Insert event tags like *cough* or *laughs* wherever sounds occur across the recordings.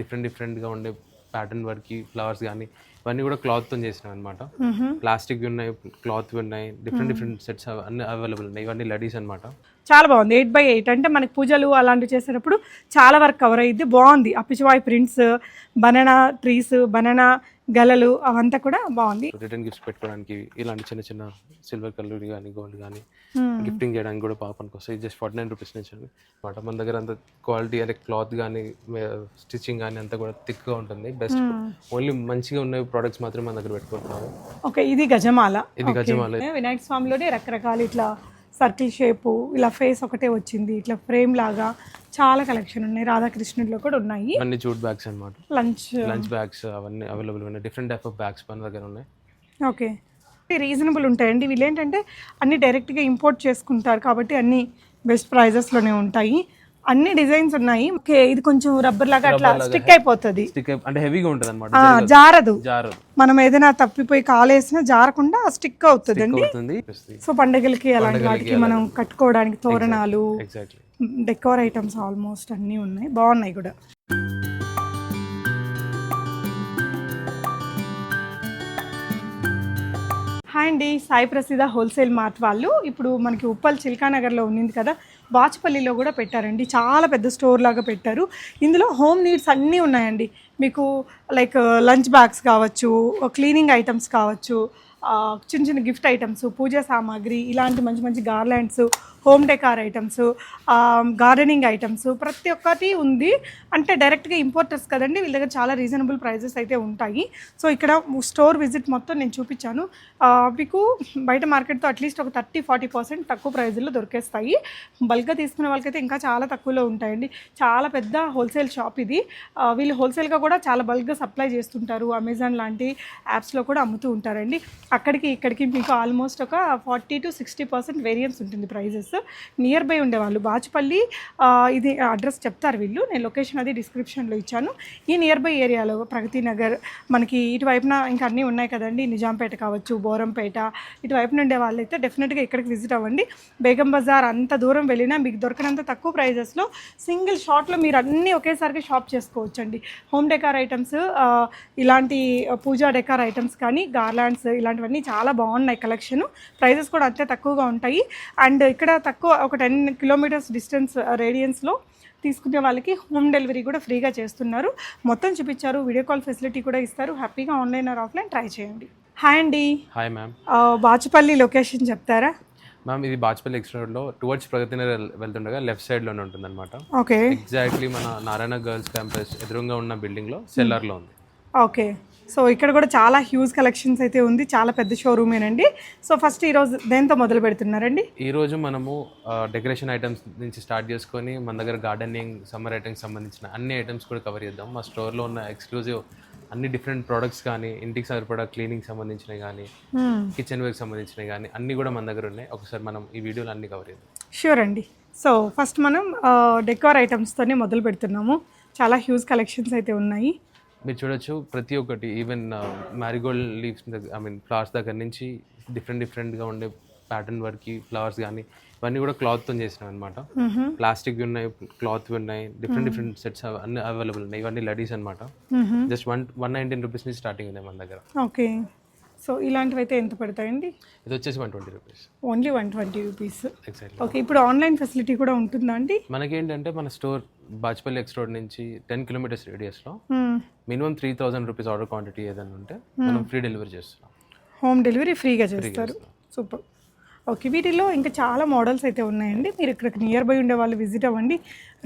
Different డిఫరెంట్గా ఉండే pattern work flowers కానీ ఇవన్నీ కూడా క్లాత్తో చేసినాం అనమాట ప్లాస్టిక్ ఉన్నాయి క్లాత్ ఉన్నాయి డిఫరెంట్ డిఫరెంట్ సెట్స్ అన్ని అవైలబుల్ ఉన్నాయి. ఇవన్నీ లడీస్ అనమాట చాలా బాగుంది. ఎయిట్ బై ఎయిట్ అంటే మనకి పూజలు అలాంటివి చేసేటప్పుడు చాలా వరకు కవర్ అయ్యింది బాగుంది. అప్పిచివాయి ప్రింట్స్ బనానా ట్రీస్ బనానా గలలు అవంతా కూడా బాగుంది. రిటర్న్ గిఫ్ట్స్ పెట్టుకోవడానికి ఇలాంటి చిన్న చిన్న సిల్వర్ కలర్ కానీ గోల్డ్ కానీ గిఫ్టింగ్ చేయడానికి కూడా బాగా పనికి వస్తాయి జస్ట్ ఫార్టీ నైన్ రూపీస్ నుంచి అనమాట మన దగ్గర అంత క్వాలిటీ అంటే క్లాత్ కానీ స్టిచ్చింగ్ కానీ అంతా కూడా థిక్గా ఉంటుంది. బెస్ట్ ఓన్లీ మంచిగా ఉన్న ప్రోడక్ట్స్ మాత్రమే మన దగ్గర పెట్టుకుంటున్నాము. ఓకే ఇది గజమాల. ఇది గజమాల. వినాయక స్వామిలోనే రకరకాల ఇట్లా సర్కిల్ షేపు ఇలా ఫేస్ ఒకటే వచ్చింది ఇట్లా ఫ్రేమ్ లాగా చాలా కలెక్షన్ ఉన్నాయి. రాధాకృష్ణుడిలో కూడా ఉన్నాయి. ఇవన్నీ జూట్ బ్యాగ్స్ అనమాట లంచ్. లంచ్ బ్యాగ్స్ అవన్నీ అవైలబుల్ ఉన్నాయి. డిఫరెంట్ టైప్ ఆఫ్ బ్యాగ్స్ మన దగ్గర ఉన్నాయి. ఓకే. రీజనబుల్ ఉంటాయండి. వీళ్ళు ఏంటంటే అన్ని డైరెక్ట్గా ఇంపోర్ట్ చేసుకుంటారు కాబట్టి అన్ని బెస్ట్ ప్రైజెస్లోనే ఉంటాయి. అన్ని డిజైన్స్ ఉన్నాయి. ఓకే ఇది కొంచెం రబ్బర్ లాగా అట్లా స్టిక్ అయిపోతుంది. స్టిక్ అంటే హెవీగా ఉంటుంది అనమాట జారదు. జారు మనం ఏదైనా తప్పిపోయి కాలేసినా జారకుండా స్టిక్ అవుతుంది. అండి? సో పండగలకి అలాంటి వాటికి మనం కట్టుకోవడానికి తోరణాలు డెకోర్ ఐటమ్స్ ఆల్మోస్ట్ అన్నీ ఉన్నాయి. బాగున్నాయి కూడా. హాయ్ అండి సాయి ప్రసిద్ధ హోల్సేల్ మార్ట్ వాళ్ళు. ఇప్పుడు మనకి ఉప్పల్ చిల్కానగర్లో ఉన్నింది కదా బాచుపల్లిలో కూడా పెట్టారండి. చాలా పెద్ద స్టోర్ లాగా పెట్టారు. ఇందులో హోమ్ నీడ్స్ అన్నీ ఉన్నాయండి. మీకు లైక్ లంచ్ బ్యాగ్స్ కావచ్చు క్లీనింగ్ ఐటమ్స్ కావచ్చు చిన్న చిన్న గిఫ్ట్ ఐటమ్స్ పూజా సామాగ్రి ఇలాంటి మంచి మంచి garlands home decor items gardening items ప్రతి ఒక్కటి ఉంది. అంటే డైరెక్ట్గా ఇంపోర్టర్స్ కదండి వీళ్ళ దగ్గర చాలా రీజనబుల్ ప్రైజెస్ అయితే ఉంటాయి. సో ఇక్కడ స్టోర్ విజిట్ మొత్తం నేను చూపించాను. మీకు బయట మార్కెట్తో అట్లీస్ట్ ఒక థర్టీ ఫార్టీ పర్సెంట్ తక్కువ ప్రైజుల్లో దొరికేస్తాయి. బల్క్గా తీసుకునే వాళ్ళకైతే ఇంకా చాలా తక్కువలో ఉంటాయండి. చాలా పెద్ద హోల్సేల్ షాప్ ఇది. వీళ్ళు హోల్సేల్గా కూడా చాలా బల్క్గా సప్లై చేస్తుంటారు. అమెజాన్ లాంటి యాప్స్లో కూడా అమ్ముతూ ఉంటారండి. అక్కడికి ఇక్కడికి మీకు ఆల్మోస్ట్ ఒక forty to sixty percent variance ఉంటుంది ప్రైజెస్. నియర్ బై ఉండేవాళ్ళు. బాచుపల్లి ఇది అడ్రస్ చెప్తారు వీళ్ళు. నేను లొకేషన్ అది డిస్క్రిప్షన్లో ఇచ్చాను. ఈ నియర్ బై ఏరియాలో ప్రగతి నగర్ మనకి ఇటువైపున ఇంకా అన్నీ ఉన్నాయి కదండి. నిజాంపేట కావచ్చు బోరంపేట ఇటువైపున ఉండే వాళ్ళైతే డెఫినెట్గా ఇక్కడికి విజిట్ అవ్వండి. బేగం బజార్ అంత దూరం వెళ్ళినా మీకు దొరకనంత తక్కువ ప్రైజెస్లో సింగిల్ షాట్లో మీరు అన్నీ ఒకేసారిగా షాప్ చేసుకోవచ్చండి. హోమ్ డెకార్ ఐటమ్స్ ఇలాంటి పూజా డెకార్ ఐటమ్స్ కానీ గార్లాండ్స్ ఇలాంటివన్నీ చాలా బాగున్నాయి కలెక్షన్. ప్రైజెస్ కూడా అంతే తక్కువగా ఉంటాయి. అండ్ ఇక్కడ తక్కువ ఒక టెన్ కిలోమీటర్స్ డిస్టెన్స్ రేడియన్స్లో తీసుకునే వాళ్ళకి హోమ్ డెలివరీ కూడా ఫ్రీగా చేస్తున్నారు. మొత్తం చూపించారు వీడియో కాల్ ఫెసిలిటీ కూడా ఇస్తారు. హ్యాపీగా ఆన్లైన్ ఆర్ ఆఫ్లైన్ ట్రై చేయండి. హాయ్ అండి. హాయ్ మ్యామ్ బాచుపల్లి లొకేషన్ చెప్తారా? మ్యామ్ ఇది బాజ్పల్లి ఎక్స్ రోడ్లో టువర్డ్స్ ప్రగతి నగర్ వెళ్తుండగా లెఫ్ట్ సైడ్లోనే ఉంటుంది అనమాట ఓకే ఎగ్జాక్ట్లీ మన నారాయణ గర్ల్స్ క్యాంపస్ ఎదురుగా ఉన్న బిల్డింగ్లో సెల్లార్లో ఉంది. ఓకే సో ఇక్కడ కూడా చాలా హ్యూజ్ కలెక్షన్స్ అయితే ఉంది. చాలా పెద్ద షోరూమేనండి సో ఫస్ట్ ఈరోజు దేంతో మొదలు పెడుతున్నారండి? ఈ రోజు మనము డెకరేషన్ ఐటమ్స్ నుంచి స్టార్ట్ చేసుకొని మన దగ్గర గార్డెనింగ్ సమ్మర్ ఐటమ్స్ సంబంధించిన అన్ని ఐటమ్స్ కూడా కవర్ చేద్దాం. మా స్టోర్లో ఉన్న ఎక్స్క్లూజివ్ అన్ని డిఫరెంట్ ప్రోడక్ట్స్ కానీ ఇంటికి సరిపడా క్లీనింగ్ సంబంధించినవి కానీ కిచెన్ వేర్కి సంబంధించినవి కానీ అన్ని కూడా మన దగ్గర ఉన్నాయి. ఒకసారి మనం ఈ వీడియోలో అన్ని కవర్ చేద్దాం. షూర్ అండి. సో ఫస్ట్ మనం డెకోర్ ఐటమ్స్తోనే మొదలు పెడుతున్నాము. చాలా హ్యూజ్ కలెక్షన్స్ అయితే ఉన్నాయి. మీరు చూడొచ్చు ప్రతి ఒక్కటి even marigold leaves I mean flowers దగ్గర నుంచి డిఫరెంట్ డిఫరెంట్గా ఉండే ప్యాటర్న్ వర్క్ ఫ్లవర్స్ కానీ ఇవన్నీ కూడా క్లాత్తో చేసినాం అనమాట ప్లాస్టిక్ ఉన్నాయి క్లాత్ ఉన్నాయి డిఫరెంట్ డిఫరెంట్ సెట్స్ అన్ని అవైలబుల్ ఉన్నాయి ఇవన్నీ లడీస్ అనమాట just one one nineteen rupees నుంచి స్టార్టింగ్ ఉన్నాయి మన దగ్గర. ఓకే. సో ఇలాంటివి అయితే ఎంత పడతాయండి? ఇది వచ్చేసి one twenty rupees only one twenty rupees exactly okay ఇప్పుడు ఆన్లైన్ ఫెసిలిటీ కూడా ఉంటుందా అండి? మనకేంటంటే మన స్టోర్ బాజ్పల్లి ఎక్స్ రోడ్ నుంచి ten kilometres రేడియస్లో. Minimum three thousand rupees order quantity ఏదైనా ఉంటే మనం ఫ్రీ డెలివరీ చేస్తున్నాం. హోమ్ డెలివరీ ఫ్రీగా చేస్తారు. సూపర్ ఓకే వీటిలో ఇంకా చాలా మోడల్స్ అయితే ఉన్నాయండి. మీరు ఇక్కడికి నియర్ బై ఉండే వాళ్ళు విజిట్ అవ్వండి.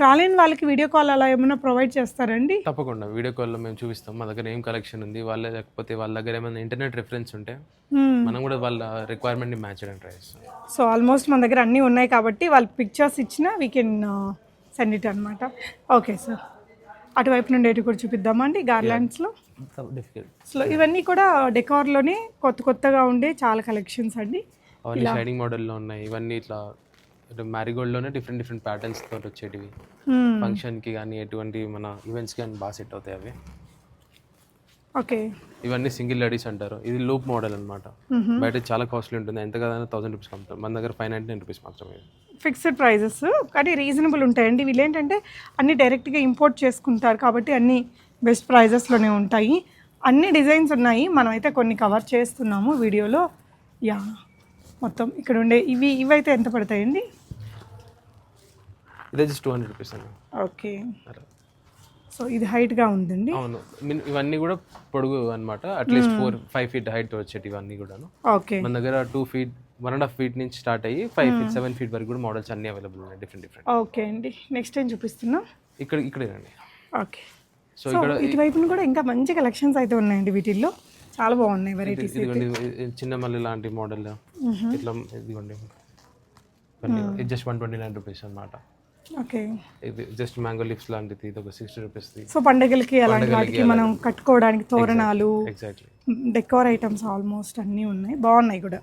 రాలేని వాళ్ళకి వీడియో కాల్ అలా ఏమైనా ప్రొవైడ్ చేస్తారండి? తప్పకుండా. వీడియో కాల్లో మేము చూపిస్తాం. మా దగ్గర ఏం కలెక్షన్ ఉంది? వాళ్ళ లేకపోతే వాళ్ళ దగ్గర ఏమైనా ఇంటర్నెట్ రిఫరెన్స్ ఉంటే. మనం కూడా వాళ్ళ రిక్వైర్మెంట్ని మ్యాచ్ చేయడానికి ట్రై చేస్తాం. సో ఆల్మోస్ట్ మన దగ్గర అన్నీ ఉన్నాయి కాబట్టి వాళ్ళు పిక్చర్స్ ఇచ్చినా వీ కెన్ సెండ్ అనమాట ఓకే సార్ అటువైపు నుండి ఎటు కూడా చూపిద్దామా అండి గార్లాండ్స్లో సో ఇవన్నీ కూడా డెకార్లోనే కొత్త కొత్తగా ఉండే చాలా కలెక్షన్స్ అండి. షైనింగ్ మోడల్లో ఉన్నాయి. ఇవన్నీ ఇట్లా మ్యారీగోల్డ్లోనే డిఫరెంట్ డిఫరెంట్ ప్యాటర్న్స్ తోటి వచ్చేటివి. Hmm. ఫంక్షన్కి కానీ ఎటువంటి మన ఈవెంట్స్కి కానీ బాగా సెట్ అవుతాయి అవి. ఓకే ఇవన్నీ సింగిల్ లడీస్ అంటారు. ఇది లూప్ మోడల్ అనమాట బయట చాలా కాస్ట్లీ ఉంటుంది. ఎంత కదా థౌసండ్ రూపీస్ అమ్ముతాం మన దగ్గర ఫైవ్ నైంటీ నైన్ రూపీస్ మాత్రమే. ఫిక్స్డ్ ప్రైజెస్ కానీ రీజనబుల్ ఉంటాయండి. వీళ్ళు ఏంటంటే అన్ని డైరెక్ట్గా ఇంపోర్ట్ చేసుకుంటారు కాబట్టి అన్ని బెస్ట్ ప్రైజెస్లోనే ఉంటాయి. అన్ని డిజైన్స్ ఉన్నాయి. మనమైతే కొన్ని కవర్ చేస్తున్నాము వీడియోలో. యా మొత్తం ఇక్కడ ఉండే ఇవి ఇవైతే ఎంత పడతాయండి? ఇదే జస్ట్ టూ హండ్రెడ్ రూపీస్ అండి. ఓకే. సో ఇది హైట్గా ఉందండి. అవును. ఇవన్నీ కూడా పొడుగు అనమాట at least four five feet height వచ్చేటి ఇవన్నీ కూడాను. ఓకే. మన దగ్గర two feet one and half feet నుంచి స్టార్ట్ అయ్యి ఫైవ్ ఫీట్ సెవెన్ ఫీట్ వరకు కూడా మోడల్స్ అన్ని అవైలబుల్ ఉన్నాయి డిఫరెంట్ డిఫరెంట్ ఓకే అండి. నెక్స్ట్ టైం చూపిస్తున్నాం? ఇక్కడ ఇక్కడేనండి ఓకే. సో సో ఇటువైపున కూడా ఇంకా మంచి కలెక్షన్స్ అయితే ఉన్నాయండి వీటిల్లో. చాలా బాగున్నాయి వెరైటీస్ చిన్న మల్లి లాంటి మోడల్. ఇట్లా ఇదిగోండి. ఇది just one twenty nine rupees అనమాట ఓకే. ఇది జస్ట్ మ్యాంగో లిప్స్ లాంటిది ఇది ఒక సిక్స్టీ రూపీస్ది సో పండగలకి అలాంటి వాటికి మనం కట్టుకోవడానికి తోరణాలు ఎగ్జాక్ట్లీ డెకోర్ ఐటమ్స్ ఆల్మోస్ట్ అన్నీ ఉన్నాయి. బాగున్నాయి కూడా.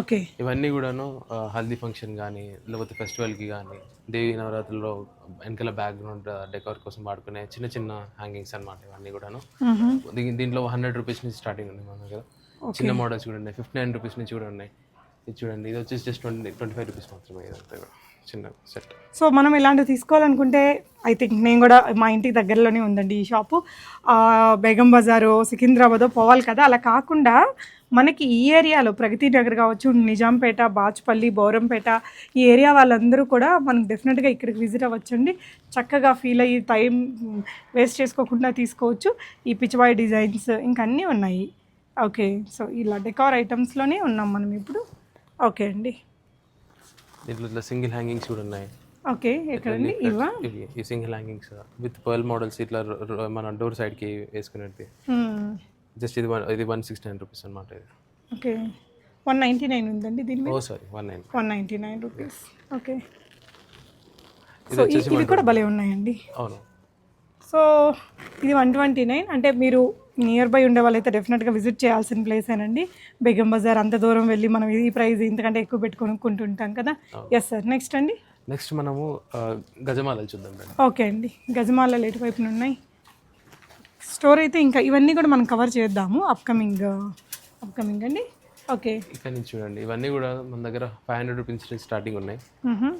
ఓకే. ఇవన్నీ కూడాను హల్దీ ఫంక్షన్ కానీ లేకపోతే ఫెస్టివల్కి కానీ దేవి నవరాత్రుల్లో వెనకాల బ్యాక్గ్రౌండ్ డెకోర్ కోసం వాడుకునే చిన్న చిన్న హ్యాంగింగ్స్ అన్నమాట ఇవన్నీ కూడాను. దీంట్లో హండ్రెడ్ రూపీస్ నుంచి స్టార్టింగ్ ఉంది మన దగ్గర చిన్న మోడల్స్ కూడా ఉన్నాయి. ఫిఫ్టీ నైన్ రూపీస్ నుంచి కూడా ఉన్నాయి. ఇది చూడండి ఇది వచ్చేసి just twenty twenty five rupees మాత్రమే ఇదంతా కూడా. చిన్న సెట్. సో మనం ఇలాంటివి తీసుకోవాలనుకుంటే ఐ థింక్ నేను కూడా మా ఇంటి దగ్గరలోనే ఉందండి ఈ షాపు. బేగం బజారు సికింద్రాబాద్ పోవాలి కదా. అలా కాకుండా మనకి ఈ ఏరియాలో ప్రగతి నగర్ కావచ్చు నిజాంపేట బాచుపల్లి బౌరంపేట ఈ ఏరియా వాళ్ళందరూ కూడా మనం డెఫినెట్గా ఇక్కడికి విజిట్ అవ్వచ్చండి. చక్కగా ఫీల్ అయ్యి టైం వేస్ట్ చేసుకోకుండా తీసుకోవచ్చు. ఈ పిచ్చివాయి డిజైన్స్ ఇంకా అన్నీ ఉన్నాయి. ఓకే సో ఇలా డెకార్ ఐటమ్స్లోనే ఉన్నాం మనం ఇప్పుడు. ఓకే అండి. దీంట్లో ఇట్లా సింగిల్ హ్యాంగింగ్స్ కూడా ఉన్నాయి. ఓకే ఎక్కడండి? ఇవా ఇవి ఈ single hangings with pearl models ఇట్లా మన డోర్ సైడ్కి వేసుకునేది మ్మ్. జస్ట్ ఇది వన్ ఇది వన్ సిక్స్టీ నైన్ రూపీస్ అనమాట ఇది. ఓకే. వన్ నైంటీ నైన్ ఉందండి దీని మీద? ఓ sorry one nine. One ninety nine rupees. Okay. ఇది సో ఇవి కూడా భలే ఉన్నాయండి. అవును. సో ఇది వన్ ట్వంటీ నైన్. అంటే మీరు నియర్ బై ఉండే వాళ్ళైతే డెఫినెట్గా విజిట్ చేయాల్సిన ప్లేసేనండి బేగం బజార్ అంత దూరం వెళ్ళి మనం ఈ ప్రైస్ ఇంతకంటే ఎక్కువ పెట్టుకొనుక్కుంటుంటాం కదా. ఎస్ సార్ నెక్స్ట్ అండి? నెక్స్ట్ మనము గజమాలలు చూద్దాం ఓకే అండి. గజమాల లేటు వైపున ఉన్నాయి స్టోర్ అయితే ఇంకా ఇవన్నీ కూడా మనం కవర్ చేద్దాము అప్కమింగ్ అప్కమింగ్ అండి. ఓకే ఇక్కడ నుంచి చూడండి. ఇవన్నీ కూడా మన దగ్గర ఫైవ్ హండ్రెడ్ రూపీస్ స్టార్టింగ్ ఉన్నాయి. మ్హూ.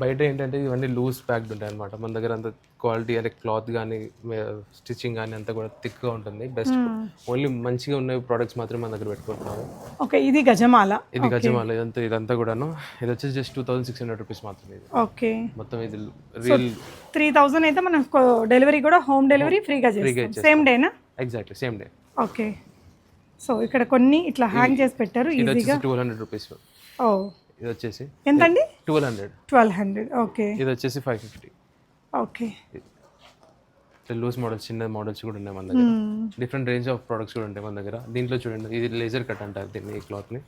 బయట ఏంటంటే ఇవన్నీ లూజ్ ప్యాక్డ్ ఉంటాయి అనమాట మన దగ్గర అంత క్వాలిటీ అంటే క్లాత్ కానీ స్టిచ్చింగ్ కానీ అంతా కూడా థిక్గా ఉంటుంది. బెస్ట్ ఓన్లీ మంచిగా ఉన్న ప్రోడక్ట్స్ మాత్రమే మన దగ్గర పెట్టుకుంటున్నాము ఓకే ఇది గజమాల. ఇది గజమాల ఇదంతా ఇదంతా కూడాను. ఇది వచ్చేసి just two thousand six hundred rupees మాత్రమే ఇది. ఓకే మొత్తం ఇది రియల్ త్రీ థౌజండ్ అయితే మనం డెలివరీ కూడా హోమ్ డెలివరీ ఫ్రీగా చేస్తాం. Same డేనా exactly same day okay so ఇక్కడ కొన్ని ఇట్లా హ్యాంగ్ చేసి పెట్టారు ఈజీగా ట్వెల్వ్ హండ్రెడ్ రూపీస్ ఓ ఇది వచ్చేసి ఎంతండి? Twelve hundred. Twelve hundred okay. ఇది వచ్చేసి five fifty. Okay. Loose models చిన్న మోడల్స్ కూడా ఉన్నాయి మన దగ్గర. డిఫరెంట్ రేంజ్ ఆఫ్ ప్రొడక్ట్స్ కూడా ఉంటాయి మన దగ్గర. దీంట్లో చూడండి ఇది లేజర్ కట్ అంటారు దీన్ని ఈ క్లాత్ని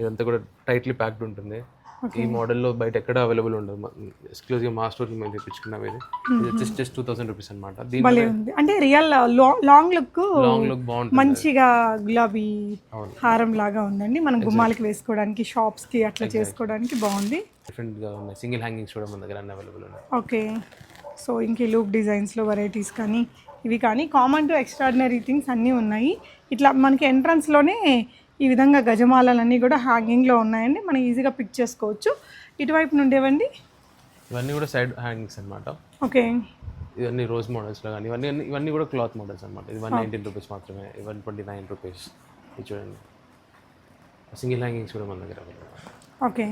ఇదంతా కూడా టైట్లీ ప్యాక్డ్ ఉంటుంది. ఈ మోడల్లో బయట ఎక్కడ అవైలబుల్ ఉండదు. ఎక్స్క్లూజివ్ మా స్టోర్ మేము తెప్పించుకున్నాం ఇది. ఇది వచ్చేసి జస్ట్ టూ థౌసండ్ రూపీస్ అనమాట అంటే real long look long look బాగుంటుంది. మంచిగా గులాబీ. హారం లాగా ఉందండి. మనం గుమ్మాలకి వేసుకోవడానికి షాప్స్కి అట్లా చేసుకోవడానికి బాగుంది. డిఫరెంట్గా ఉన్నాయి. సింగిల్ హ్యాంగింగ్స్ కూడా మన దగ్గర అన్ని అవైలబుల్ ఉన్నాయి. ఓకే. సో ఇంక లూప్ డిజైన్స్లో వెరైటీస్ కానీ ఇవి కానీ కామన్ టు ఎక్స్ట్రాడినరీ థింగ్స్ అన్నీ ఉన్నాయి. ఇట్లా మనకి ఎంట్రన్స్లోనే ఈ విధంగా గజమాలలన్నీ కూడా హ్యాంగింగ్లో ఉన్నాయండి. మనం ఈజీగా పిక్ చేసుకోవచ్చు. ఇటువైపు నుండేవండి ఇవన్నీ కూడా సైడ్ హ్యాంగింగ్స్ అనమాట ఓకే. ఇవన్నీ రోజ్ మోడల్స్లో కానీ ఇవన్నీ ఇవన్నీ కూడా క్లాత్ మోడల్స్ అనమాట ఇది వన్ నైన్టీన్ రూపీస్ మాత్రమే. వన్ ట్వంటీ నైన్ రూపీస్ ఇది చూడండి. సింగిల్ హ్యాంగింగ్స్ కూడా మన దగ్గర. ఓకే.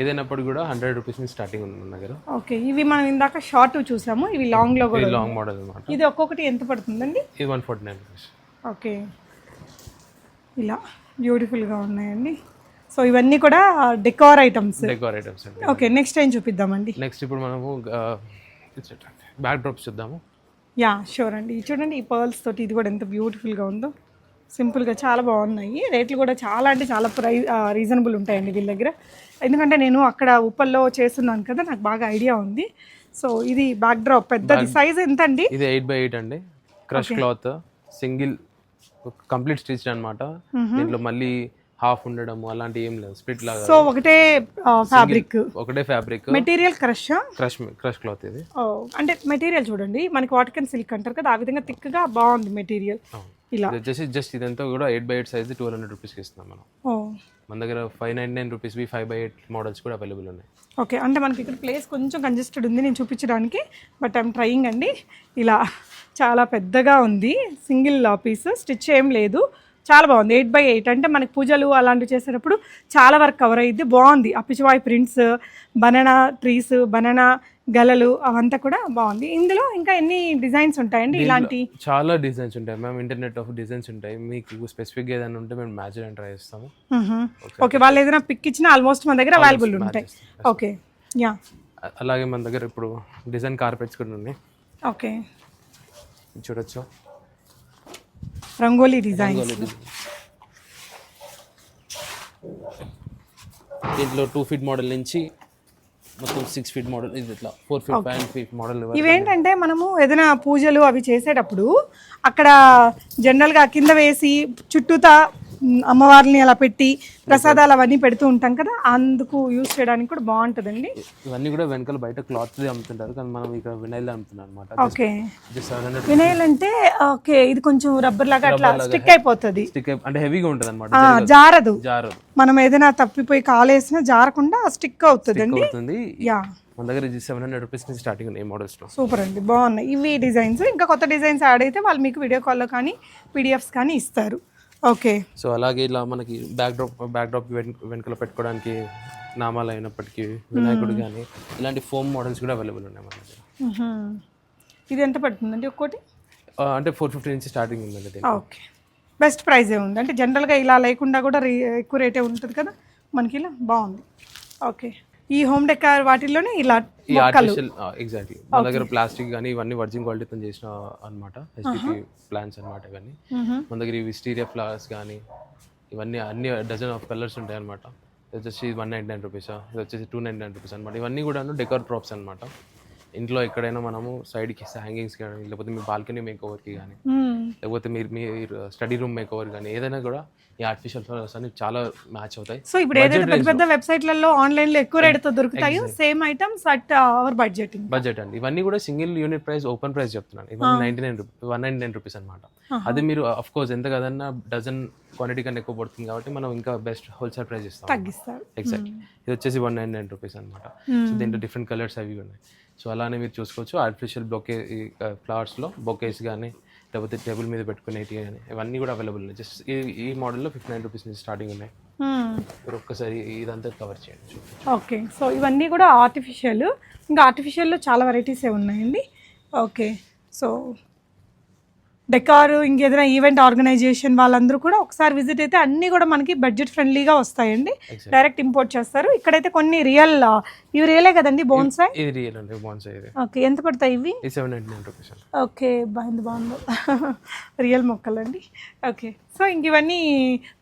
ఏదైనప్పుడు కూడా హండ్రెడ్ రూపీస్ నుంచి స్టార్టింగ్ ఉంది మన దగ్గర. ఓకే. ఇవి మనం ఇందాక షార్ట్ చూసాము. ఇవి లాంగ్లో కూడా లాంగ్ మోడల్ అనమాట ఇది ఒక్కొక్కటి ఎంత పడుతుందండి? ఇది one forty nine rupees okay. ఇలా బ్యూటిఫుల్గా ఉన్నాయండి. సో ఇవన్నీ కూడా decor items. Decor items okay next time చూపిద్దామండి? Next ఇప్పుడు మనము బ్యాక్ డ్రాప్స్ చూద్దాము. యా షూర్ అండి. చూడండి ఈ పర్ల్స్ తోటి ఇది కూడా ఎంత బ్యూటిఫుల్గా ఉందో. సింపుల్గా చాలా బాగున్నాయి. రేట్లు కూడా చాలా అంటే చాలా ప్రై రీజనబుల్ ఉంటాయండి వీళ్ళ దగ్గర. ఎందుకంటే నేను అక్కడ ఉప్పల్లో చేస్తున్నాను కదా నాకు బాగా ఐడియా ఉంది. సో ఇది బ్యాక్ డ్రాప్ పెద్దది సైజ్ ఎంత అండి ఇది ఎయిట్ బై ఎయిట్ అండి. Crush cloth single complete stitch అనమాట దీంట్లో మళ్ళీ హాఫ్ ఉండడం అలాంటి ఏం లేదు. స్ప్లిట్ లాగా సో ఒకటే ఫ్యాబ్రిక్ ఒకటే fabric material crush? Crush crush cloth ఇది. అంటే మెటీరియల్ చూడండి. మనకి వాటికన్ సిల్క్ అంటారు కదా ఆ విధంగా థిక్గా బాగుంది మెటీరియల్. ఇలా. వచ్చేసి జస్ట్ ఇదంతా కూడా eight by eight size two hundred రూపీస్కి ఇస్తున్నాం మనం. మన దగ్గర ఫైవ్ నైన్ నైన్ రూపీస్వి ఫైవ్ బై ఎయిట్ మోడల్స్ కూడా అవైలబుల్ ఉన్నాయి. ఓకే అంటే మనకి ఇక్కడ ప్లేస్ కొంచెం కంజెస్టెడ్ ఉంది నేను చూపించడానికి బట్ ఐమ్ ట్రయింగ్ అండి. ఇలా చాలా పెద్దగా ఉంది సింగిల్ పీస్ స్టిచ్ ఏం లేదు. చాలా బాగుంది. ఎయిట్ బై ఎయిట్ అంటే మనకి పూజలు అలాంటివి చేసేటప్పుడు చాలా వరకు కవర్ అయ్యిద్ది. బాగుంది. అప్పిచివాయి ప్రింట్స్ బనానా ట్రీస్ బనానా గలలు అవంతా కూడా బాగుంది. ఇందులో ఇంకా ఎన్ని డిజైన్స్ ఉంటాయండి ఇలాంటి? చాలా డిజైన్స్ ఉంటాయి. మ్యామ్ ఇంటర్నెట్ ఆఫ్ డిజైన్స్ ఉంటాయి. మీకు స్పెసిఫిక్గా ఏదైనా ఉంటే మేము మ్యాచ్ చేయడానికి ట్రై చేస్తాము. ఓకే వాళ్ళు ఏదైనా పిక్ ఇచ్చినా ఆల్మోస్ట్ మన దగ్గర అవైలబుల్ ఉంటాయి. ఓకే యా అలాగే మన దగ్గర ఇప్పుడు డిజైన్ కార్పెట్స్ కూడా ఉన్నాయి. ఓకే చూడొచ్చు. రంగోలీ డిజైన్ దీంట్లో టూ ఫీట్ మోడల్ నుంచి మొత్తం సిక్స్ ఫీట్ మోడల్ ఇది ఇట్లా four feet five feet model ఇవేంటంటే మనము ఏదైనా పూజలు అవి చేసేటప్పుడు అక్కడ జనరల్గా కింద వేసి చుట్టూతా అమ్మవారిని అలా పెట్టి ప్రసాదాలు అవన్నీ పెడుతూ ఉంటాం కదా అందుకు యూజ్ చేయడానికి కూడా బాగుంటుందండి. ఇవన్నీ కూడా వెనకాల బయట క్లాత్ అమ్ముతుంటారు కానీ మనం ఇక్కడ వినైల్ అమ్ముతున్నాం అనమాట ఓకే. వినయల్ అంటే ఓకే ఇది కొంచెం రబ్బర్ లాగా అట్లా స్టిక్ అయిపోతుంది. స్టిక్ అంటే హెవీగా ఉంటుంది అనమాట జారదు. జారు మనం ఏదైనా తప్పిపోయి కాలేసినా జారకుండా స్టిక్ అవుతుంది యా. మన దగ్గర సెవెన్ హండ్రెడ్ రూపీస్ నుంచి స్టార్టింగ్ ఉన్నాయి మోడల్స్లో సూపర్ అండి బాగున్నాయి. ఇవి డిజైన్స్ ఇంకా కొత్త డిజైన్స్ యాడ్ అయితే వాళ్ళు మీకు వీడియో కాల్లో కానీ పీడిఎఫ్స్ కానీ ఇస్తారు. ఓకే. సో అలాగే ఇలా మనకి బ్యాక్ డ్రాప్ బ్యాక్ డ్రాప్ వెనుకల పెట్టుకోవడానికి నామాలు అయినప్పటికీ వినాయకుడు కానీ ఇలాంటి ఫోమ్ మోడల్స్ కూడా అవైలబుల్ ఉన్నాయి మన దగ్గర. ఇది ఎంత పడుతుందండి ఒక్కోటి? అంటే ఫోర్ ఫిఫ్టీ నుంచి స్టార్టింగ్ ఉందండి. ఓకే. బెస్ట్ ప్రైజే ఉంది. అంటే జనరల్గా ఇలా లేకుండా కూడా రీ ఎక్కువ రేటే ఉంటుంది కదా? మనకి ఇలా బాగుంది. ఓకే. ఈ హోమ్ డెకార్ వాటిల్లోనే ఇలా ఈ ఆర్టిఫిషియల్ ఎగ్జాక్ట్లీ మన దగ్గర ప్లాస్టిక్ కానీ ఇవన్నీ వర్జిన్ క్వాలిటీతో చేసిన అనమాట హెచ్డిపి ప్లాంట్స్ అనమాట ఇవన్నీ మన దగ్గర ఈ విస్టీరియా ఫ్లవర్స్ కానీ ఇవన్నీ అన్ని డజన్ ఆఫ్ కలర్స్ ఉంటాయి అనమాట ఇది వచ్చేసి వన్ నైంటీ నైన్ రూపీస్ ఇది వచ్చేసి టూ నైంటీ నైన్ రూపీస్ అనమాట ఇవన్నీ కూడా డెకర్ ప్రాప్స్ అనమాట ఇంట్లో ఎక్కడైనా మనము సైడ్కి హ్యాంగింగ్స్ కానీ లేకపోతే మీ బాల్కనీ మేక్ ఓవర్కి కానీ. లేకపోతే మీరు మీ స్టడీ రూమ్ మేక్ ఓవర్ కానీ ఏదైనా కూడా ఈ ఆర్టిఫిషియల్ ఫ్లవర్స్ అన్ని చాలా మ్యాచ్ అవుతాయి. సో ఇప్పుడు ఏదైతే పెద్ద పెద్ద వెబ్సైట్లలో ఆన్లైన్లో ఎక్కువ రేటుతో దొరుకుతాయో same items at our budgeting budget అండి. ఇవన్నీ కూడా single unit price open price చెప్తున్నాను. ఇవన్నీ ninety nine one ninety nine rupees అనమాట అది మీరు అఫ్ కోర్స్ ఎంత కదన్నా డజన్ క్వాంటిటీ కన్నా ఎక్కువ పడుతుంది కాబట్టి మనం ఇంకా బెస్ట్ హోల్సేల్ ప్రైస్ ఇస్తాం తగ్గిస్తారు. ఎగ్జాక్ట్ ఇది వచ్చేసి వన్ నైన్ నైన్ రూపీస్ అనమాట సో దీంట్లో డిఫరెంట్ కలర్స్ అవి ఉన్నాయి. సో అలానే మీరు చూసుకోవచ్చు. ఆర్టిఫిషియల్ బొకే ఫ్లవర్స్లో బొకేస్ కానీ లేకపోతే టేబుల్ మీద పెట్టుకునేవి కానీ ఇవన్నీ కూడా అవైలబుల్ ఉన్నాయి. జస్ట్ ఈ ఈ మోడల్లో ఫిఫ్టీ నైన్ రూపీస్ నుంచి స్టార్టింగ్ ఉన్నాయి. మ్మ్. మీరు ఒక్కసారి ఇదంతా కవర్ చేయండి. ఓకే సో ఇవన్నీ కూడా ఆర్టిఫిషియల్ ఇంకా ఆర్టిఫిషియల్లో చాలా వెరైటీసే ఉన్నాయండి. ఓకే సో డెకార్ ఇంకేదైనా ఈవెంట్ ఆర్గనైజేషన్ వాళ్ళందరూ కూడా ఒకసారి విజిట్ అయితే అన్నీ కూడా మనకి బడ్జెట్ ఫ్రెండ్లీగా వస్తాయండి. డైరెక్ట్ ఇంపోర్ట్ చేస్తారు. ఇక్కడైతే కొన్ని రియల్ ఇవి రియలే కదండి బోన్సాయ్? ఇది రియల్ అండి ఇది ఓకే ఎంత పడతాయి ఇవి? ఓకే బాగుంది *laughs* బాగుంది. రియల్ మొక్కలండి. ఓకే సో ఇంక ఇవన్నీ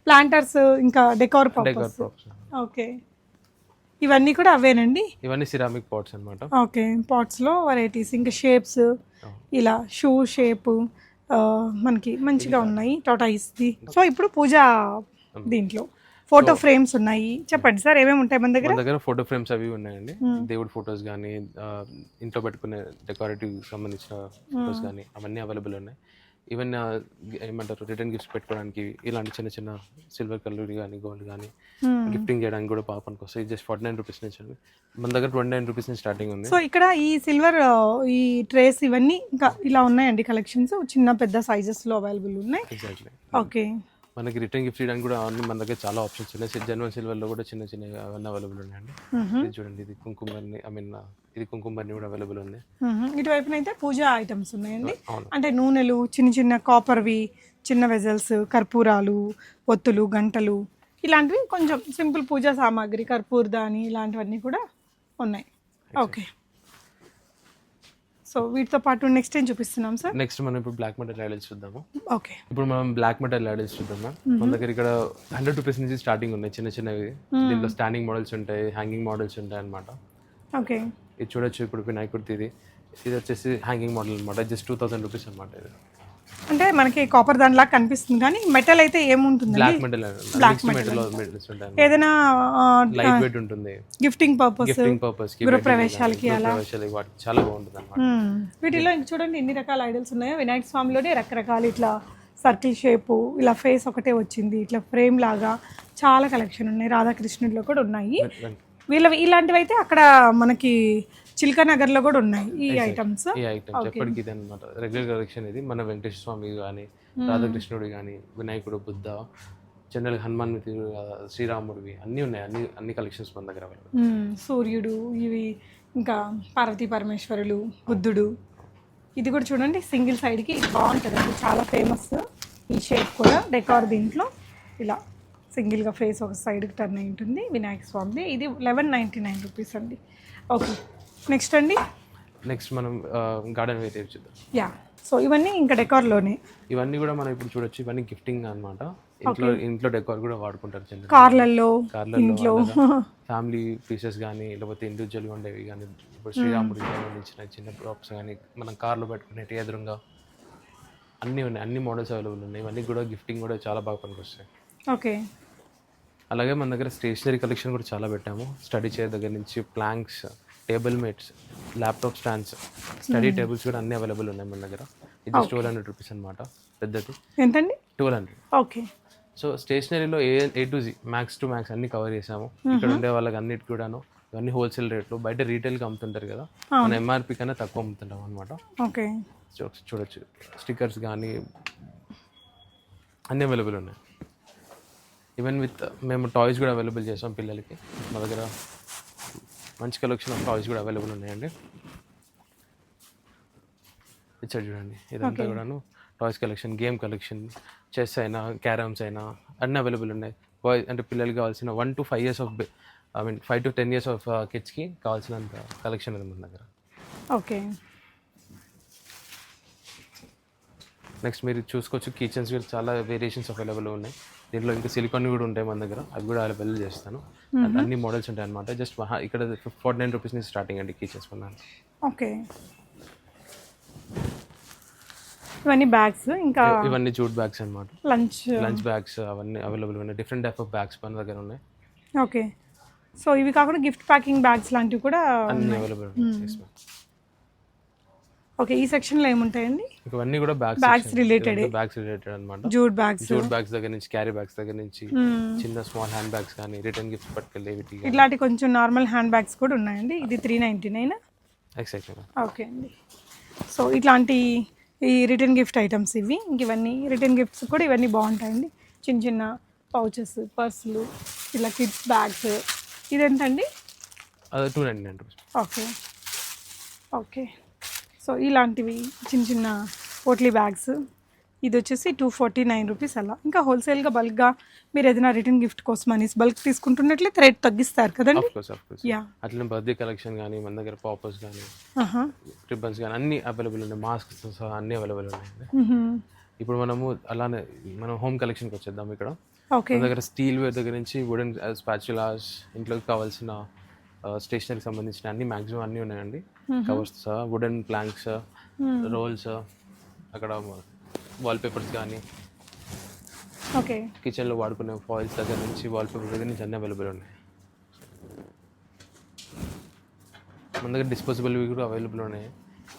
ప్లాంటర్స్ ఇంకా డెకార్ ఓకే. ఇవన్నీ కూడా అవేనండి? ఇవన్నీ సిరామిక్ పాట్స్ అనమాట ఓకే పాట్స్లో వెరైటీస్ ఇంకా షేప్స్ ఇలా షూ షేప్ మనకి మంచిగా ఉన్నాయి టోటాయిస్ది సో ఇప్పుడు పూజ దీంట్లో. ఫోటో ఫ్రేమ్స్ ఉన్నాయి. చెప్పండి సార్ ఏమేమి ఉంటాయి మన దగ్గర? దగ్గర ఫోటో ఫ్రేమ్స్ అవి ఉన్నాయండి. దేవుడి ఫొటోస్ కానీ ఇంట్లో పెట్టుకునే డెకరేటివ్ సంబంధించిన ఫొటోస్ కానీ అవన్నీ అవైలబుల్ ఉన్నాయి. ఈవెన్ ఏమంటారు రిటర్న్ గిఫ్ట్స్ పెట్టుకోవడానికి ఇలాంటి చిన్న చిన్న సిల్వర్ కలర్ కానీ గోల్డ్ కానీ గిఫ్టింగ్ చేయడానికి కూడా బాగా పనికొస్తాయి జస్ట్ ఫార్టీ నైన్ రూపీస్ నుంచి మన దగ్గర ట్వంటీ నైన్ రూపీస్ నుంచి స్టార్టింగ్ ఉంది. సో ఇక్కడ ఈ సిల్వర్ ఈ ట్రేస్ ఇవన్నీ ఇంకా ఇలా ఉన్నాయండి కలెక్షన్స్ చిన్న పెద్ద సైజెస్లో అవైలబుల్ ఉన్నాయి. ఎగ్జాక్ట్లీ ఓకే మనకి రిటర్న్ గిఫ్ట్ చేయడానికి కూడా అన్ని మన దగ్గర చాలా ఆప్షన్స్ ఉన్నాయి. జనవరి సిల్వర్లో కూడా చిన్న చిన్న అవన్నీ అవైలబుల్ ఉన్నాయండి. ఇది చూడండి ఇది కుంకుమర్ని ఐ మీన్ ఇది కుంకుమర్ని కూడా అవైలబుల్ ఉంది. ఇటువైపున అయితే పూజ ఐటమ్స్ ఉన్నాయండి. అంటే నూనెలు చిన్న చిన్న కాపర్వి చిన్న వెజల్స్ కర్పూరాలు ఒత్తులు గంటలు ఇలాంటివి కొంచెం సింపుల్ పూజా సామాగ్రి కర్పూరదాని ఇలాంటివన్నీ కూడా ఉన్నాయి. ఓకే. సో వీటితో పాటు నెక్స్ట్ ఏం చూపిస్తున్నాం సార్? నెక్స్ట్ మనం ఇప్పుడు బ్లాక్ మెటల్ ఐడల్స్ చూద్దాము. ఓకే. ఇప్పుడు మనం బ్లాక్ మెటల్ ఐడల్స్ చూద్దాం. మన దగ్గర ఇక్కడ హండ్రెడ్ రూపీస్ నుంచి స్టార్టింగ్ ఉన్నాయి చిన్న చిన్నవి. దీంట్లో స్టాండింగ్ మోడల్స్ ఉంటాయి హ్యాంగింగ్ మోడల్స్ ఉంటాయి అనమాట ఓకే. ఇది చూడొచ్చు ఇప్పుడు వినాయకుడిది ఇది. ఇది వచ్చేసి హ్యాంగింగ్ మోడల్ అనమాట జస్ట్ టూ థౌసండ్ రూపీస్ అనమాట ఇది. అంటే మనకి కాపర్ దానిలాగా కనిపిస్తుంది కానీ మెటల్ అయితే ఏముంటుందండి? బ్లాక్ మెటల్ మిక్స్ మెటల్ ఏదైనా లైట్ వెయిట్ ఉంటుంది. గిఫ్టింగ్ పర్పస్ గిఫ్టింగ్ పర్పస్కి ప్రవేశాలకి వాటికి చాలా బాగుంటుంది అనమాట వీటిలో ఇంక చూడండి ఎన్ని రకాల ఐడల్స్ ఉన్నాయో. వినాయక స్వామిలోనే రకరకాల ఇట్లా సర్కిల్ షేపు ఇలా ఫేస్ ఒకటే వచ్చింది. ఇట్లా ఫ్రేమ్ లాగా చాలా కలెక్షన్ ఉన్నాయి. రాధాకృష్ణుడిలో కూడా ఉన్నాయి. వీళ్ళ ఇలాంటివి అయితే అక్కడ మనకి చిల్కా నగర్లో కూడా ఉన్నాయి ఈ ఐటమ్స్ ఈ ఐటమ్స్ ఎప్పటికీ ఇది అనమాట రెగ్యులర్ కలెక్షన్ ఇది. మన వెంకటేశ్వర స్వామి కానీ రాధాకృష్ణుడు కానీ వినాయకుడు బుద్ధ జనరల్ హనుమాన్ శ్రీరాముడివి అన్నీ ఉన్నాయి. అన్ని అన్ని కలెక్షన్స్ మన దగ్గర available. సూర్యుడు ఇవి ఇంకా పార్వతీ పరమేశ్వరులు బుద్ధుడు. ఇది కూడా చూడండి సింగిల్ సైడ్కి బాగుంటుంది. చాలా ఫేమస్ ఈ షేప్ కూడా డెకార్ దీంట్లో. ఇలా. సింగిల్గా ఫేస్ ఒక సైడ్కి టర్న్ అయి ఉంటుంది. వినాయక స్వామిది. ఇది లెవెన్ నైంటీ నైన్ రూపీస్ అండి. ఓకే. నెక్స్ట్ అండి? నెక్స్ట్ మనం గార్డెన్ వేరే చూద్దాం? యా. సో ఇవన్నీ ఇంకా డెకార్లోనే? ఇవన్నీ కూడా మనం ఇప్పుడు చూడొచ్చు. ఇవన్నీ గిఫ్టింగ్ అన్నమాట. ఇంట్లో ఇంట్లో డెకోర్ కూడా వాడుకుంటారు కార్లలో *laughs* ఫ్యామిలీ పీసెస్ కానీ లేకపోతే ఇండివిజువల్గా ఉండేవి కానీ ఇప్పుడు శ్రీరాముడికి సంబంధించిన చిన్న ప్రాప్స్ కానీ మనం కార్లో పెట్టుకునేటి ఎదురుగా అన్నీ ఉన్నాయి. అన్ని మోడల్స్ అవైలబుల్ ఉన్నాయి. ఇవన్నీ కూడా గిఫ్టింగ్ కూడా చాలా బాగా పనికొస్తాయి. ఓకే. అలాగే మన దగ్గర స్టేషనరీ కలెక్షన్ కూడా చాలా పెట్టాము. స్టడీ చైర్ దగ్గర నుంచి planks table mats laptop stands study tables కూడా అన్ని అవైలబుల్ ఉన్నాయి మన దగ్గర. ఇది ట్వెల్వ్ హండ్రెడ్ రూపీస్ అనమాట పెద్దది. ఎంతండి? Twelve hundred okay so స్టేషనరీలో A A to Z max to max అన్ని కవర్ చేసాము ఇక్కడ ఉండే వాళ్ళకి అన్నిటి కూడాను ఇవన్నీ హోల్సేల్ రేట్లు బయట రీటైల్కి అమ్ముతుంటారు కదా మన ఎంఆర్పి కన్నా తక్కువ అమ్ముతుంటాం అనమాట ఓకే చూడొచ్చు. స్టిక్కర్స్ కానీ అన్నీ అవైలబుల్ ఉన్నాయి. ఈవెన్ విత్ మేము టాయ్స్ కూడా అవైలబుల్ చేసాం పిల్లలకి. మా దగ్గర మంచి కలెక్షన్ ఆఫ్ టాయ్స్ కూడా అవైలబుల్ ఉన్నాయండి. ఇచ్చాడు చూడండి. ఇదంతా కూడాను toys collection game collection chess అయినా క్యారమ్స్ అయినా అన్నీ అవైలబుల్ ఉన్నాయి. బాయ్ అంటే పిల్లలకి కావాల్సిన one to five years of I mean five to ten years of కిడ్స్కి కావాల్సినంత కలెక్షన్ ఉంది మన దగ్గర. ఓకే నెక్స్ట్ మీరు చూసుకోవచ్చు కిచెన్స్ కూడా చాలా వేరియేషన్స్ అవైలబుల్ ఉన్నాయి. దీంట్లో ఇంకా సిలికాన్ కూడా ఉంటాయి మన దగ్గర. అవి కూడా అవైలబుల్ చేస్తాను. అన్ని మోడల్స్ ఉంటాయి అనమాట జస్ట్ ఇక్కడ ఫార్టీ నైన్ రూపీస్ నుంచి స్టార్టింగ్ అండి కిచెన్స్ కొన్నాను. ఓకే. ఇవన్నీ బ్యాగ్స్ ఇంకా ఇవన్నీ జూట్ బ్యాగ్స్ అనమాట లంచ్. లంచ్ బ్యాగ్స్ అవన్నీ అవైలబుల్ ఉన్నాయి. డిఫరెంట్ టైప్ ఆఫ్ బ్యాగ్స్ మన దగ్గర ఉన్నాయి. ఓకే. సో ఇవి కాకుండా గిఫ్ట్ ప్యాకింగ్ బ్యాగ్స్ లాంటివి కూడా అన్ని అవైలబుల్ ఉన్నాయి. ఓకే ఈ సెక్షన్లో ఏముంటాయండి? ఇవన్నీ కూడా bags Bags related. Bags related అనమాట జూట్ బ్యాగ్స్ జూట్ బ్యాగ్స్ దగ్గర నుంచి క్యారీ బ్యాగ్స్ దగ్గర నుంచి చిన్న స్మాల్ హ్యాండ్ బ్యాగ్స్ కానీ రిటర్న్ గిఫ్ట్స్ పట్టుకెళ్ళి వీటి ఇట్లాంటి కొంచెం నార్మల్ హ్యాండ్ బ్యాగ్స్ కూడా ఉన్నాయండి. ఇది three ninety nine excitement okay అండి. సో ఇట్లాంటి ఈ రిటర్న్ గిఫ్ట్ ఐటమ్స్ ఇవి. ఇంక ఇవన్నీ రిటర్న్ గిఫ్ట్స్ కూడా ఇవన్నీ బాగుంటాయండి. చిన్న చిన్న పౌచెస్ పర్సులు ఇలా కిడ్స్ బ్యాగ్స్ ఇదెంతండి? అది two ninety nine okay. Okay. So ఇలాంటివి చిన్న చిన్న పోట్లీ బ్యాగ్స్. ఇది వచ్చేసి టూ ఫార్టీ నైన్ రూపీస్ అలా. ఇంకా హోల్సేల్గా బల్క్గా మీరు ఏదైనా రిటర్న్ గిఫ్ట్ కోసం అనేసి బల్క్ తీసుకుంటున్నట్లయితే రేట్ తగ్గిస్తారు కదండి? యా అట్లనే బర్త్డే కలెక్షన్ కానీ మన దగ్గర పాపర్స్ కానీ ఆహా రిబ్బన్స్ కానీ అన్ని అవైలబుల్ ఉన్నాయి. మాస్క్స్ సహా అన్ని అవైలబుల్ ఉన్నాయండి మ్మ్హమ్. ఇప్పుడు మనము అలానే మనం హోమ్ కలెక్షన్కి వచ్చేద్దాం ఇక్కడ. ఓకే మన దగ్గర స్టీల్ వేర్ దగ్గర నుంచి వుడెన్ స్పాచులాస్ ఇంట్లోకి కావాల్సిన స్టేషనరీకి సంబంధించిన అన్ని మ్యాక్సిమం అన్నీ ఉన్నాయండి. కవర్స్ వుడెన్ ప్లాంక్స్ రోల్స్ అక్కడ వాల్ పేపర్స్ కానీ ఓకే. కిచెన్లో వాడుకునే ఫాయిల్స్ దగ్గర నుంచి వాల్ పేపర్ దగ్గర నుంచి అన్నీ అవైలబుల్ ఉన్నాయి. మన దగ్గర డిస్పోజబుల్వి కూడా అవైలబుల్ ఉన్నాయి.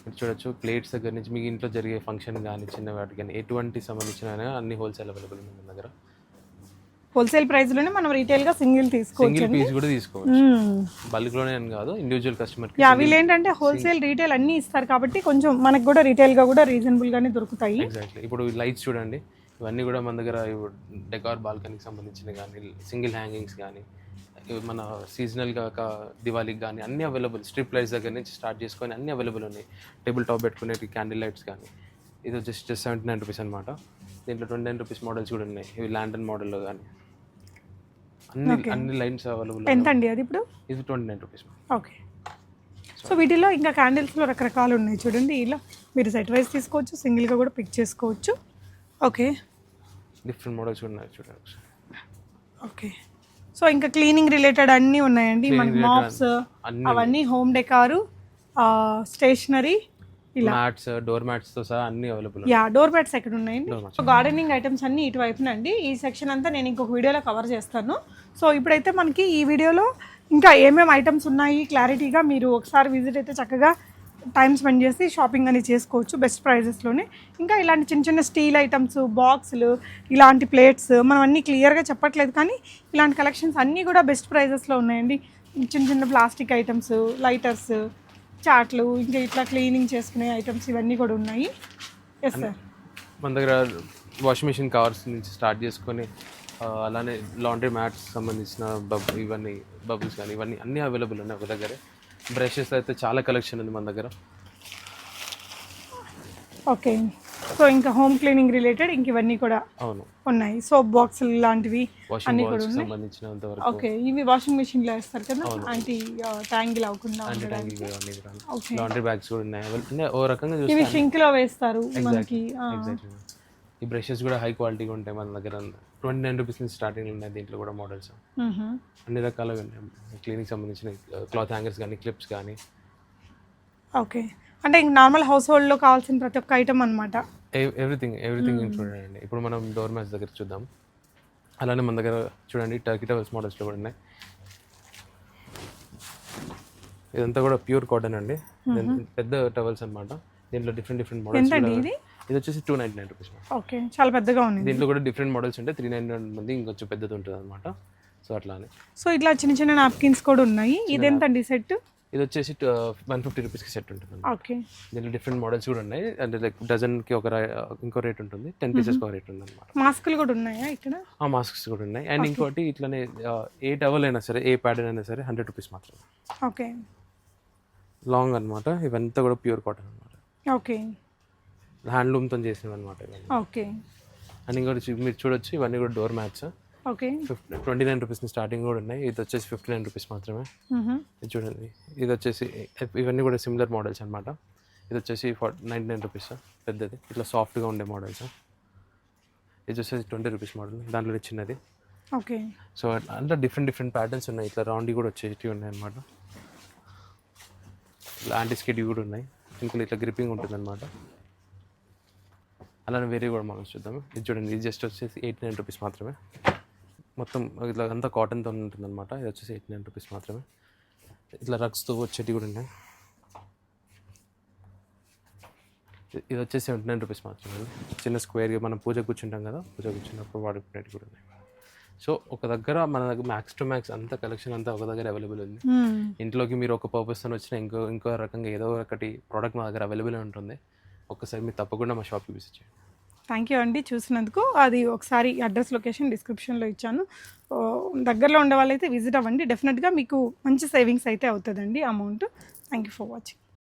మీరు చూడొచ్చు ప్లేట్స్ దగ్గర నుంచి మీకు ఇంట్లో జరిగే ఫంక్షన్ కానీ చిన్న వాటికి కానీ ఎటువంటి సంబంధించిన అన్ని హోల్సేల్ అవైలబుల్ ఉన్నాయి మన దగ్గర. హోల్సేల్ ప్రైస్లోనే మనం రీటైల్గా సింగిల్ తీసుకోవచ్చు సింగిల్ పీస్ కూడా తీసుకోవచ్చు. బల్క్లోనే అని కాదు ఇండివిజువల్ కస్టమర్కి యా వీళ్ళు ఏంటంటే హోల్సేల్ రీటైల్ అన్నీ ఇస్తారు కాబట్టి కొంచెం మనకు కూడా రీటైల్గా కూడా రీజనబుల్గానే దొరుకుతాయి. ఎగ్జాక్ట్లీ ఇప్పుడు లైట్స్ చూడండి ఇవన్నీ కూడా మన దగ్గర డెకార్ బాల్కనీకి సంబంధించినవి కానీ సింగిల్ హ్యాంగింగ్స్ కానీ మన సీజనల్గా దివాళీకి కానీ అన్ని అవైలబుల్ స్ట్రిప్ లైట్స్ దగ్గర నుంచి స్టార్ట్ చేసుకొని అన్ని అవైలబుల్ ఉన్నాయి. టేబుల్ టాప్ పెట్టుకునేవి క్యాండిల్ లైట్స్ కానీ. ఇది just just seventy nine rupees అనమాట దీంట్లో ట్వంటీ నైన్ రూపీస్ మోడల్స్ కూడా ఉన్నాయి. ఇవి ల్యాండన్ మోడల్లో కానీ. అన్ని అన్ని లైన్స్ అవైలబుల్ ఎంత అండి అది ఇప్పుడు? ఇది twenty nine rupees okay. So వీటిలో ఇంకా క్యాండిల్స్లో రకరకాలు ఉన్నాయి చూడండి. ఇలా మీరు సెట్ వైజ్ తీసుకోవచ్చు సింగిల్గా కూడా పిక్ చేసుకోవచ్చు. ఓకే. డిఫరెంట్ మోడల్స్ ఉన్నాయి చూడండి. ఓకే. సో ఇంకా క్లీనింగ్ రిలేటెడ్ అన్నీ ఉన్నాయండి. మనకి related మాప్స్ అవన్నీ home decor stationery mats door మ్యాట్స్తో సహా అన్ని అవైలబుల్ యా డోర్ మ్యాట్స్ ఎక్కడ ఉన్నాయండి. సో గార్డెనింగ్ ఐటమ్స్ అన్ని ఇటువైపున అండి. ఈ సెక్షన్ అంతా నేను ఇంకొక వీడియోలో కవర్ చేస్తాను. సో ఇప్పుడైతే మనకి ఈ వీడియోలో ఇంకా ఏమేమి ఐటమ్స్ ఉన్నాయి క్లారిటీగా మీరు ఒకసారి విజిట్ అయితే చక్కగా టైం స్పెండ్ చేసి షాపింగ్ అనేది చేసుకోవచ్చు బెస్ట్ ప్రైజెస్లోనే ఇంకా ఇలాంటి చిన్న చిన్న స్టీల్ ఐటమ్స్ బాక్సులు ఇలాంటి ప్లేట్స్ మనం అన్నీ క్లియర్గా చెప్పట్లేదు కానీ ఇలాంటి కలెక్షన్స్ అన్నీ కూడా బెస్ట్ ప్రైజెస్లో ఉన్నాయండి. చిన్న చిన్న ప్లాస్టిక్ ఐటమ్స్ లైటర్స్ చాట్లు ఇంకా ఇట్లా క్లీనింగ్ చేసుకునే ఐటమ్స్ ఇవన్నీ కూడా ఉన్నాయి. ఎస్ సార్ మన దగ్గర వాషింగ్ మిషన్ కవర్స్ నుంచి స్టార్ట్ చేసుకొని అలానే లాండ్రీ మ్యాట్స్ సంబంధించిన బబ్ ఇవన్నీ బబుల్స్ కానీ ఇవన్నీ అన్నీ అవైలబుల్ ఉన్నాయి ఒక దగ్గరే. బ్రషెస్ అయితే చాలా కలెక్షన్ ఉంది మన దగ్గర. ఓకే. సో ఇంకా హోమ్ క్లీనింగ్ రిలేటెడ్ ఇంక ఇవన్నీ కూడా అవును. ఉన్నాయి. సోప్ బాక్సులు లాంటివి అన్నీ కూడా సంబంధించినంత వరకు. ఓకే. ఇవి వాషింగ్ మిషన్లో వేస్తారు కదా? యాంటీ ట్యాంగిల్ అవ్వకుండా. లాండ్రీ బ్యాగ్స్ కూడా ఉన్నాయి. అంటే ఓ రకంగా ఇవి షింక్లో వేస్తారు మనకి. ఈ బ్రషెస్ కూడా హై క్వాలిటీగా ఉంటాయి మన దగ్గర. ట్వంటీ నైన్ రూపీస్ నుంచి స్టార్టింగ్ ఉన్నాయి దీంట్లో కూడా మోడల్స్. అన్ని రకాలుగా ఉన్నాయి. క్లీనింగ్ సంబంధించిన క్లాత్ హ్యాంగర్స్ కానీ క్లిప్స్ కానీ. ఓకే. అంటే ఇంక నార్మల్ హౌస్ హోల్డ్లో కావాల్సిన ప్రతి ఒక్క ఐటమ్ అనమాట ఎవ్రీథింగ్ ఎవ్రీథింగ్ ఇంక్లూడెడ్ అండి ఇప్పుడు మనం డోర్ మ్యాట్స్ దగ్గర చూద్దాం. అలానే మన దగ్గర చూడండి టర్కీ టవల్స్ మోడల్స్లో కూడా ఉన్నాయి. ఇదంతా కూడా ప్యూర్ కాటన్ అండి. పెద్ద టవల్స్ అన్నమాట. దీంట్లో డిఫరెంట్ డిఫరెంట్ మోడల్స్ ఇది వచ్చేసి two ninety nine rupees okay చాలా పెద్దగా ఉంది దీంట్లో కూడా డిఫరెంట్ మోడల్స్ ఉంటాయి. త్రీ నైన్ మంది ఇంకొంచెం పెద్దది ఉంటుంది అనమాట సో అట్లానే. సో ఇట్లా చిన్న చిన్న నాప్కిన్స్ కూడా ఉన్నాయి. ఇదెంతండి సెట్ ఇది వచ్చేసి వన్ ఫిఫ్టీ రూపీస్కి సెట్ ఉంటుంది ఓకే. దీంట్లో డిఫరెంట్ మోడల్స్ కూడా ఉన్నాయి. అంటే లైక్ డజన్కి ఒక ఇంకో రేట్ ఉంటుంది. టెన్ పీసెస్కి ఒక రేట్ ఉంది అనమాట మాస్కులు కూడా ఉన్నాయా ఇక్కడ? ఆ మాస్క్స్ కూడా ఉన్నాయి. అండ్ ఇంకోటి ఇట్లానే ఏ టవల్ అయినా సరే ఏ ప్యాటర్న్ అయినా సరే హండ్రెడ్ రూపీస్ మాత్రమే. ఓకే. లాంగ్ అనమాట ఇవంతా కూడా ప్యూర్ కాటన్ అనమాట ఓకే. హ్యాండ్లూమ్తో చేసినవి అనమాట ఓకే. అండ్ ఇంకోటి మీరు చూడొచ్చు ఇవన్నీ కూడా door mats. Okay. Fifty twenty nine rupees starting కూడా ఉన్నాయి. ఇది వచ్చేసి ఫిఫ్టీ నైన్ రూపీస్ మాత్రమే. చూడండి. ఇది వచ్చేసి ఇవన్నీ కూడా సిమిలర్ మోడల్స్ అనమాట ఇది వచ్చేసి ఫార్ నైంటీ నైన్ రూపీస్ పెద్దది. ఇట్లా సాఫ్ట్గా ఉండే మోడల్స్ ఇది వచ్చేసి ట్వంటీ రూపీస్ మోడల్. దాంట్లో చిన్నది. ఓకే. సో అంటే డిఫరెంట్ డిఫరెంట్ ప్యాటర్న్స్ ఉన్నాయి. ఇట్లా రౌండ్ కూడా వచ్చేటివి ఉన్నాయి అనమాట ఇట్లా యాంటీ స్కిడ్ కూడా ఉన్నాయి. ఇంకా ఇట్లా గ్రిప్పింగ్ ఉంటుంది అనమాట అలానే వేరే కూడా మనం చూద్దాం ఇది చూడండి ఇది జస్ట్ వచ్చేసి ఎయిటీ నైన్ రూపీస్ మాత్రమే. మొత్తం ఇట్లా అంతా కాటన్తో ఉంటుంది అనమాట ఇది వచ్చేసి ఎయిటీ నైన్ రూపీస్ మాత్రమే. ఇట్లా రగ్స్తో వచ్చేటివి కూడా ఉన్నాయి. ఇది- వచ్చేసి సెవెంటీ నైన్ రూపీస్ మాత్రమే. చిన్న స్క్వేర్గా మనం పూజ కూర్చుంటాం కదా పూజ కూర్చున్నప్పుడు వాడుకునేవి కూడా ఉన్నాయి. సో ఒక దగ్గర మన దగ్గర మ్యాక్స్ టు మ్యాక్స్ అంత కలెక్షన్ అంతా ఒక దగ్గర అవైలబుల్ ఉంది. మ్మ్. ఇంట్లోకి మీరు ఒక పర్పస్తో వచ్చిన ఇంకో ఇంకో రకంగా ఏదో ఒకటి ప్రోడక్ట్ మా దగ్గర అవైలబుల్ ఉంటుంది. ఒకసారి మీరు తప్పకుండా మా షాప్కి విజిట్ చేయండి. థ్యాంక్ యూ అండి. చూసినందుకు అది ఒకసారి అడ్రస్ లొకేషన్ డిస్క్రిప్షన్లో ఇచ్చాను. దగ్గరలో ఉండే వాళ్ళైతే విజిట్ అవ్వండి. డెఫినెట్గా మీకు మంచి సేవింగ్స్ అయితే అవుతుందండి amount thank you for watching